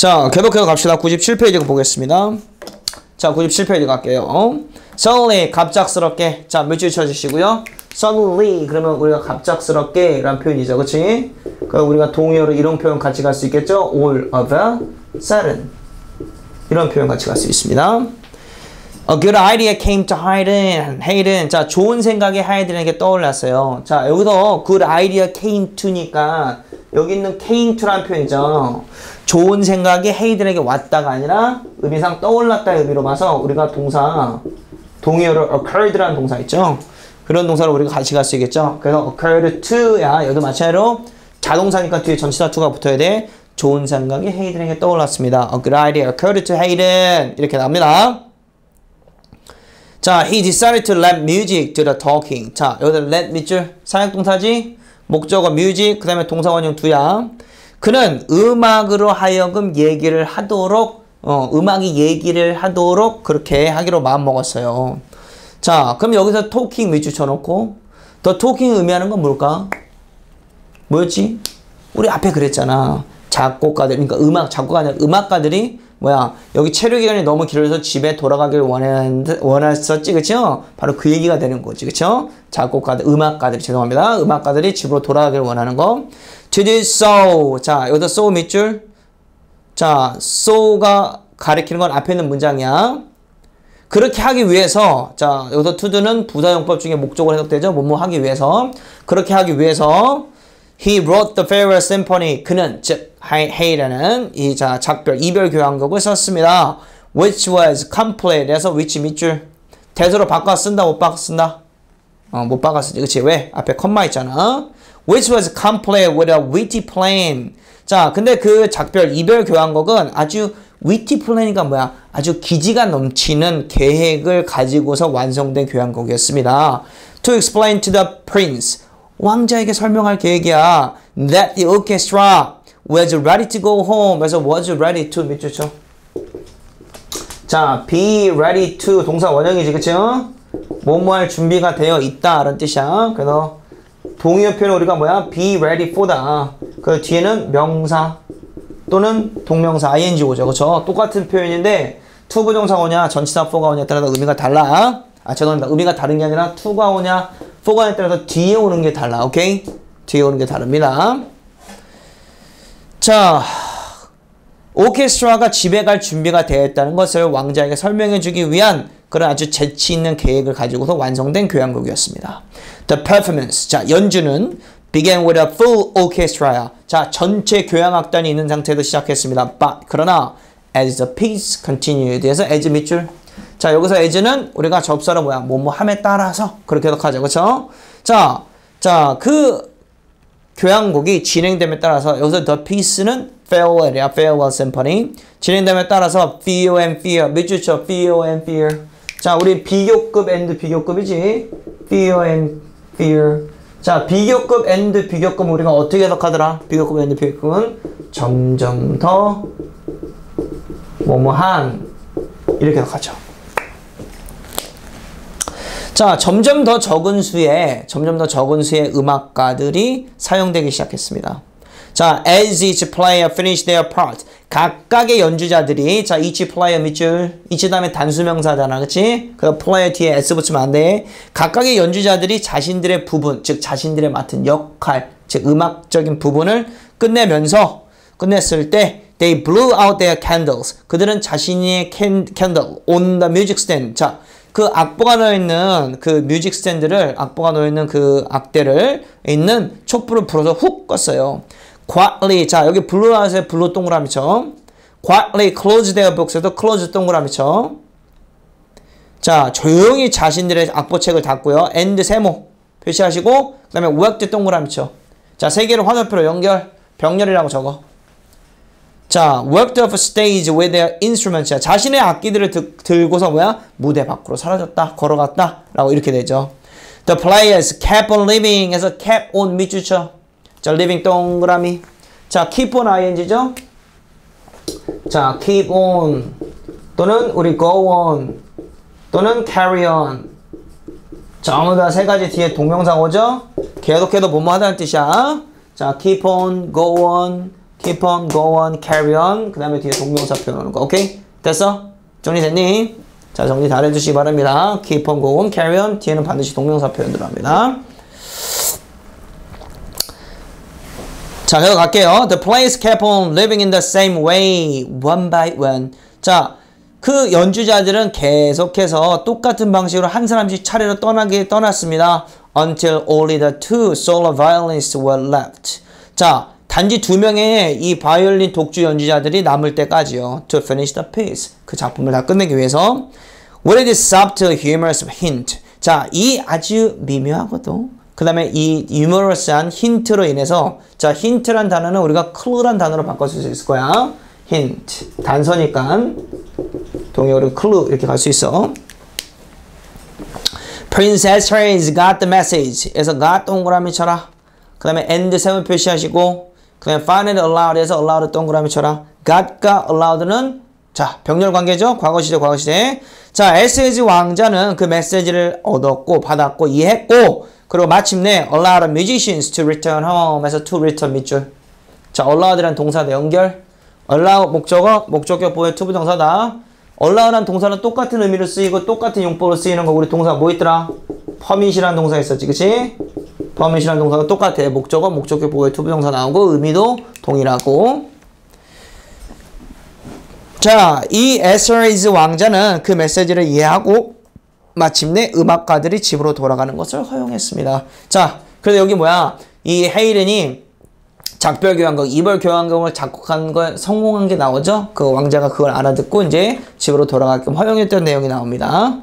자, 계속해서 갑시다. 97페이지 보겠습니다. 자, 97페이지 갈게요. suddenly, 갑작스럽게. 자, 물질 쳐주시고요. suddenly, 그러면 우리가 갑작스럽게 라는 표현이죠. 그치? 그럼 우리가 동의어로 이런 표현 같이 갈 수 있겠죠? all of a sudden. 이런 표현 같이 갈 수 있습니다. A good idea came to Hayden. Hayden. 자, 좋은 생각이 하이든에게 떠올랐어요. 자, 여기서 good idea came to니까 여기 있는 came to라는 표현이죠. 좋은 생각이 헤이든에게 왔다가 아니라 의미상 떠올랐다의 의미로 봐서 우리가 동사 동의어로 occurred라는 동사 있죠. 그런 동사를 우리가 같이 갈 수 있겠죠. 그래서 occurred to야 여기도 마찬가지로 자동사니까 뒤에 전치사 to가 붙어야 돼. 좋은 생각이 헤이든에게 떠올랐습니다. A good idea occurred to Hayden 이렇게 나옵니다. 자, he decided to let music do the talking. 자, 여기서 let 밑줄 사역동사지 목적어 music 그 다음에 동사 원형 두야. 그는 음악으로 하여금 얘기를 하도록 어, 음악이 얘기를 하도록 그렇게 하기로 마음 먹었어요. 자, 그럼 여기서 토킹 밑줄 쳐놓고 더 토킹 의미하는 건 뭘까? 뭐였지? 우리 앞에 그랬잖아. 작곡가들, 그러니까 음악 작곡가 아니라 음악가들이 뭐야 여기 체류 기간이 너무 길어서 집에 돌아가길 원했었지 그쵸? 바로 그 얘기가 되는 거지 그쵸? 작곡가들 음악가들 죄송합니다. 음악가들이 집으로 돌아가길 원하는 거. To do so. 자 여기서 so 밑줄. 자 so가 가리키는 건 앞에 있는 문장이야. 그렇게 하기 위해서 자 여기서 to do는 부사용법 중에 목적으로 해석되죠? 뭐뭐 하기 위해서. 그렇게 하기 위해서 He wrote the farewell symphony. 그는 즉 헤이라는 이 자 작별 이별 교향곡을 썼습니다. Which was complete. 해서 which 밑줄 대서로 바꿔 쓴다 못 바꿔 쓴다. 어 못 바꿔 쓰지 그치 왜 앞에 컴마 있잖아. Which was complete with a witty plan. 자 근데 그 작별 이별 교향곡은 아주 위티 플랜이가 뭐야? 아주 기지가 넘치는 계획을 가지고서 완성된 교향곡이었습니다. To explain to the prince. 왕자에게 설명할 계획이야. That the orchestra was ready to go home. 그래서 was ready to 밑줄 쳐. 자, be ready to 동사 원형이지, 그쵸? 뭐뭐 할 준비가 되어 있다. 라는 뜻이야. 그래서 동의어 표현 우리가 뭐야? be ready for다. 그 뒤에는 명사 또는 동명사 ing 오죠. 그쵸? 똑같은 표현인데 to 부정사 오냐, 전치사 for가 오냐에 따라서 의미가 달라. 아, 죄송합니다. 의미가 다른 게 아니라 to가 오냐, for가에 따라서 뒤에 오는 게 달라. 오케이? 뒤에 오는 게 다릅니다. 자, 오케스트라가 집에 갈 준비가 되어 있다는 것을 왕자에게 설명해 주기 위한 그런 아주 재치 있는 계획을 가지고서 완성된 교향곡이었습니다. The performance. 자, 연주는 began with a full orchestra. 자, 전체 교향악단이 있는 상태에서 시작했습니다. But, 그러나 as the piece continued. 그래서 as 밑줄 자, 여기서 as는 우리가 접사로 뭐야? 뭐뭐 함에 따라서 그렇게 해석하죠. 그렇죠? 자, 자, 그 교향곡이 진행됨에 따라서 여기서 the piece는 farewell이야. farewell symphony. 진행됨에 따라서 feel and fear. 몇 주죠? feel and fear. 자, 우리 비교급 and 비교급이지. feel and fear. 자, 비교급 and 비교급 우리가 어떻게 해석하더라? 비교급 and 비교급은 점점 더 뭐뭐한 이렇게 해석하죠. 자, 점점 더 적은 수의 점점 더 적은 수의 음악가들이 사용되기 시작했습니다. 자, as each player finished their part. 각각의 연주자들이 자, each player 밑줄 each 다음에 단수명사잖아. 그치? 그 player 뒤에 s 붙이면 안 돼. 각각의 연주자들이 자신들의 부분, 즉 자신들의 맡은 역할, 즉 음악적인 부분을 끝내면서 끝냈을 때 they blew out their candles. 그들은 자신의 캔, candle on the music stand. 자, 그 악보가 놓여 있는 그 뮤직 스탠드를 악보가 놓여 있는 그 악대를 있는 촛불을 불어서 훅 껐어요. quietly 자 여기 블루아웃의 블루 동그라미죠. quietly close their books에도 close 동그라미죠. 자 조용히 자신들의 악보책을 닫고요. and 세모 표시하시고 그 다음에 worked 동그라미죠. 자세 개를 화살표로 연결 병렬이라고 적어. 자, worked off stage with their instruments. 자신의 악기들을 드, 들고서 뭐야? 무대 밖으로 사라졌다, 걸어갔다, 라고 이렇게 되죠. The players kept on living 해서 kept on 밑줄 쳐. 자, living 동그라미. 자, keep on ing죠? 자, keep on 또는 우리 go on 또는 carry on. 전부 다세 가지 뒤에 동명사 오죠? 계속해도 뭐뭐 하다는 뜻이야. 자, keep on, go on, keep on, go on, carry on. 그 다음에 뒤에 동명사 표현 오는 거. 오케이? 됐어? 정리됐니? 자, 정리 잘 해주시기 바랍니다. keep on, go on, carry on. 뒤에는 반드시 동명사 표현 들어갑니다. 자, 계속 갈게요. The players kept on living in the same way, one by one. 자, 그 연주자들은 계속해서 똑같은 방식으로 한 사람씩 차례로 떠나게 떠났습니다. Until only the two solo violinists were left. 자, 단지 두 명의 이 바이올린 독주 연주자들이 남을 때까지요. To finish the piece. 그 작품을 다 끝내기 위해서. What is subtle humorous hint? 자, 이 아주 미묘하고도 그 다음에 이 유머러스한 힌트로 인해서 자 힌트란 단어는 우리가 클루란 단어로 바꿔줄 수 있을 거야 힌트 단서니까 동요를 클루 이렇게 갈 수 있어 Princess Trace got the message 에서 got 동그라미 쳐라 그 다음에 end 세번 표시하시고 그 다음에 find it allowed 동그라미 쳐라 got과 allowed는 자 병렬 관계죠? 과거시제 과거시제 자 에스에즈 왕자는 그 메시지를 얻었고 받았고 이해했고 그리고 마침내 allowed musicians to return home 에서 to return 밑줄. 자 allowed란 동사대 연결. allow 목적어 목적격 보여 투부 동사다. allow란 동사는 똑같은 의미로 쓰이고 똑같은 용법으로 쓰이는 거 우리 동사 뭐 있더라 permit이란 동사 있었지 그치 permit이란 동사가 똑같아 목적어 목적격 보여 투부 동사 나오고 의미도 동일하고 자, 이 에스라이즈 왕자는 그 메시지를 이해하고 마침내 음악가들이 집으로 돌아가는 것을 허용했습니다. 자, 그래서 여기 뭐야? 이 헤이렌이 작별 교향곡, 이별 교향곡을 작곡한 걸 성공한 게 나오죠? 그 왕자가 그걸 알아듣고 이제 집으로 돌아가게끔 허용했던 내용이 나옵니다.